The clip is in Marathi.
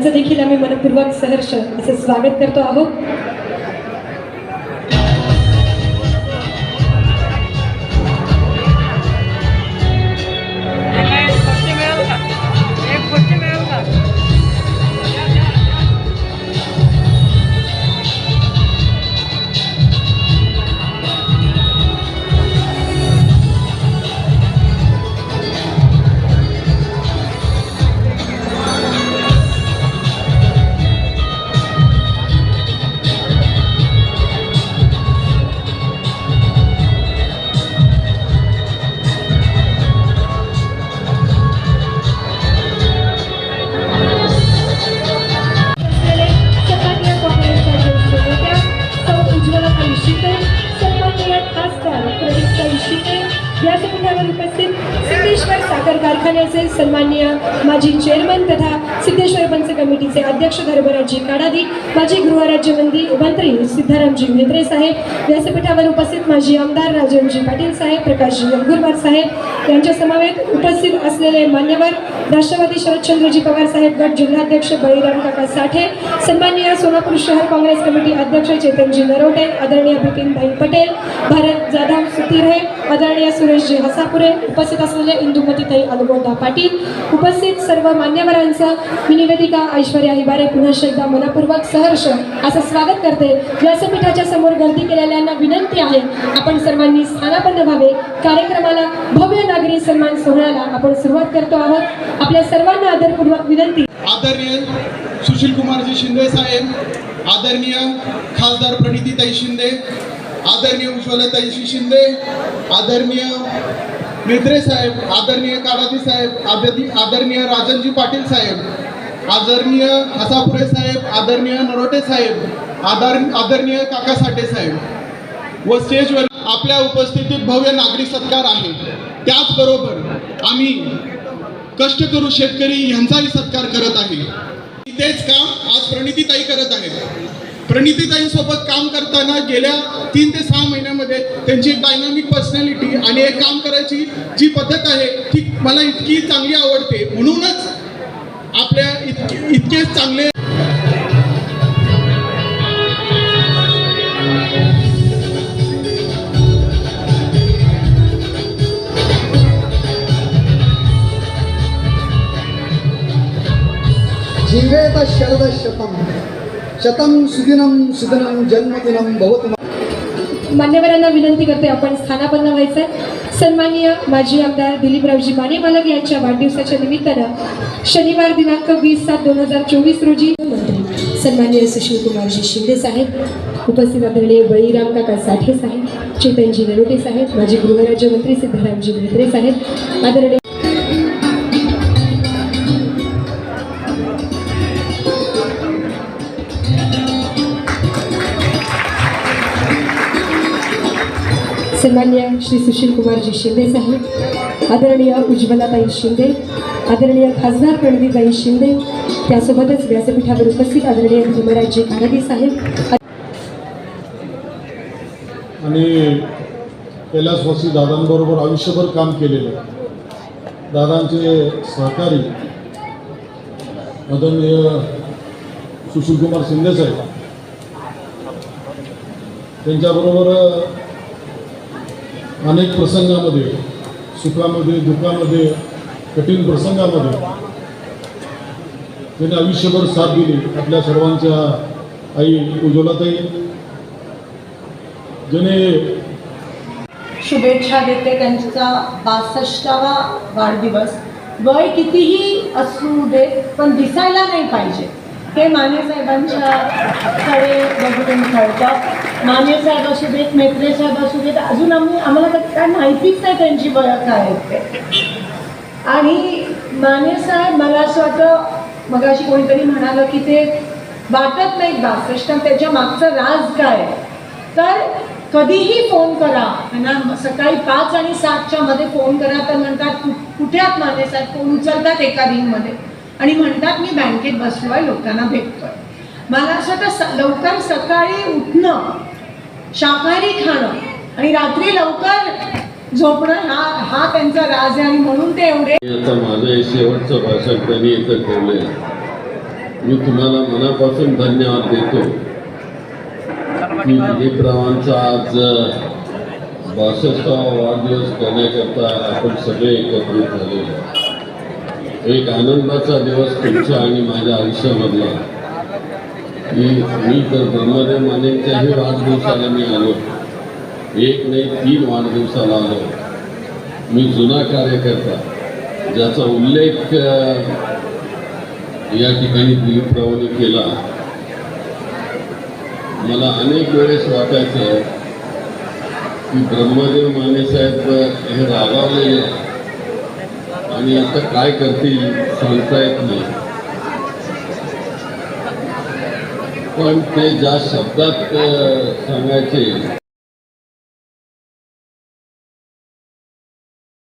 यांचं देखील आम्ही मनपूर्वक सहर्ष असं स्वागत करतो आहोत. कारखान्याचे सन्माननीय माजी चेअरमन तथा सिद्धेश्वर पंच कमिटीचे अध्यक्ष धर्मराजी काडादी माजी गृहराज्यमंत्री मंत्री सिद्धारामजी म्हेत्रे साहेब व्यासपीठावर उपस्थित माजी आमदार राजनजी पाटील साहेब प्रकाशजी नंदुरबार साहेब यांच्या समवेत उपस्थित असलेले मान्यवर राष्ट्रवादी शरदचंद्रजी पवार साहेब गट जिल्हाध्यक्ष बळीराम काका साठे सन्माननीय सोलापूर शहर काँग्रेस कमिटी अध्यक्ष चेतनजी नरोटे आदरणीय बिपिनभाई पटेल भारत जाधव सुतिरे आदरणीय सुरेशजी हसापुरे उपस्थित असलेले इंदुमतीताई अलगोंडा पाटील उपस्थित सर्व मान्यवरांचं मी निवेदिका ऐश्वर्या हिबारे पुन्हा एकदा मनपूर्वक सहर्ष असं स्वागत करते. व्यासपीठाच्या समोर गर्दी केलेल्यांना विनंती आहे आपण सर्वांनी स्थानापन्न व्हावे. कार्यक्रमाला भव्य नागरी सन्मान सोहळ्याला आपण सुरुवात करतो आहोत. आपल्या सर्वांना आदरपूर्वक विनंती. आदरणीय सुशील कुमारजी शिंदे साहेब आदरणीय खासदार प्रणितीताई शिंदे आदरणीय उज्ज्वलताईशी शिंदे आदरणीय मेत्रे साहेब आदरणीय काळाजी साहेब आदरणी आदरणीय राजनजी पाटील साहेब आदरणीय हसापुरे साहेब आदरणीय नरोटे साहेब आदर आदरणीय काका साठे साहेब. व स्टेजवर आपल्या उपस्थितीत भव्य नागरी सत्कार आहे. त्याचबरोबर आम्ही कष्ट करू शेतकरी यांचाही सत्कार करत आहे. तेच काम आज प्रणितीताई करत आहेत. प्रणितीताईंसोबत काम करताना गेल्या तीन ते सहा महिन्यामध्ये त्यांची एक डायनामिक पर्सनॅलिटी आणि एक काम करायची जी पद्धत आहे ती मला इतकी चांगली आवडते. म्हणूनच आपल्या इतके इतके चांगले जीवेत शरद शतम शतम सुदिनम सुदिनम जन्मदिनम भवतु मान्यवरांना विनंती करते आपण स्थानापन्न व्हायचंय. सन्माननीय माजी आमदार दिलीपरावजी माने मालक यांच्या वाढदिवसाच्या निमित्तानं शनिवार दिनांक वीस सात दोन हजार चोवीस रोजी मंत्री सन्माननीय सुशील कुमारजी शिंदे साहेब उपस्थित आदरणीय बळीराम काका साठे साहेब चेतनजी नरोटे साहेब माजी गृहराज्यमंत्री सिद्धारामजी म्हेत्रे साहेब आदरणीय सन्मान्य श्री सुशील कुमारजी शिंदे साहेब आदरणीय उज्ज्वलाताई शिंदे आदरणीय खासदार प्रणवीताई शिंदे त्यासोबतच व्यासपीठावर उपस्थित आदरणीय धर्मराजजी खानदी साहेब आणि कैलासवासी दादांबरोबर आयुष्यभर काम केलेलं दादांचे सहकारी आदरणीय सुशीलकुमार शिंदे साहेब त्यांच्याबरोबर अनेक प्रसंगामध्ये सुखामध्ये दुःखामध्ये कठीण प्रसंगामध्ये त्यांनी आयुष्यभर साथ दिली. आपल्या सर्वांच्या आई उज्ज्वलाताई ज्याने शुभेच्छा देते त्यांचा बासष्टावा वाढदिवस. वय कितीही असू दे पण दिसायला नाही पाहिजे. हे माने साहेबांच्या कडे बघून कळतं माने साहेब असू देत मेत्रे साहेब असू देत अजून आम्ही आम्हाला काय माहितीच नाही त्यांची वय काय आहेत ते. आणि माने साहेब मला असं वाटतं मगाशी कोणीतरी म्हणालं की ते वाटत नाहीत बासष्ट त्याच्या मागचं राज काय आहे? तर कधीही फोन करा. त्यांना सकाळी पाच आणि सातच्या मध्ये फोन करा तर म्हणतात कुठे आहात माने साहेब? फोन उचलतात एका रिंगमध्ये आणि म्हणतात मी बँकेत बसलोय लोकांना भेटतोय. मला असं वाटतं लवकर सकाळी उठणं शाकाहारी खाणं आणि रात्री लवकर झोपणं हा हा त्यांचा राज आहे आणि म्हणून ते एवढे आता माझं हे शेवटचं भाषण त्यांनी इथं ठेवलंय. मी तुम्हाला मनापासून धन्यवाद देतो. की दिलीपरावांचा आज बासष्टावा वाढदिवस करण्याकरता आपण सगळे एकत्रित झालेलो एक आनंदाचा दिवस तुमच्या आणि माझ्या आयुष्यामधला की मी तर ब्रह्मदेव मानेंच्याही वाढदिवसाला मी आलो. एक नाही तीन वाढदिवसाला आलो. मी जुना कार्यकर्ता ज्याचा उल्लेख या ठिकाणी दिलीपरावांनी केला. मला अनेक वेळेस वाटायचं की ब्रह्मदेव माने साहेब हे रागावलेले आणि आता काय करतील सांगता येत नाही. पण ते ज्या शब्दात सांगायचे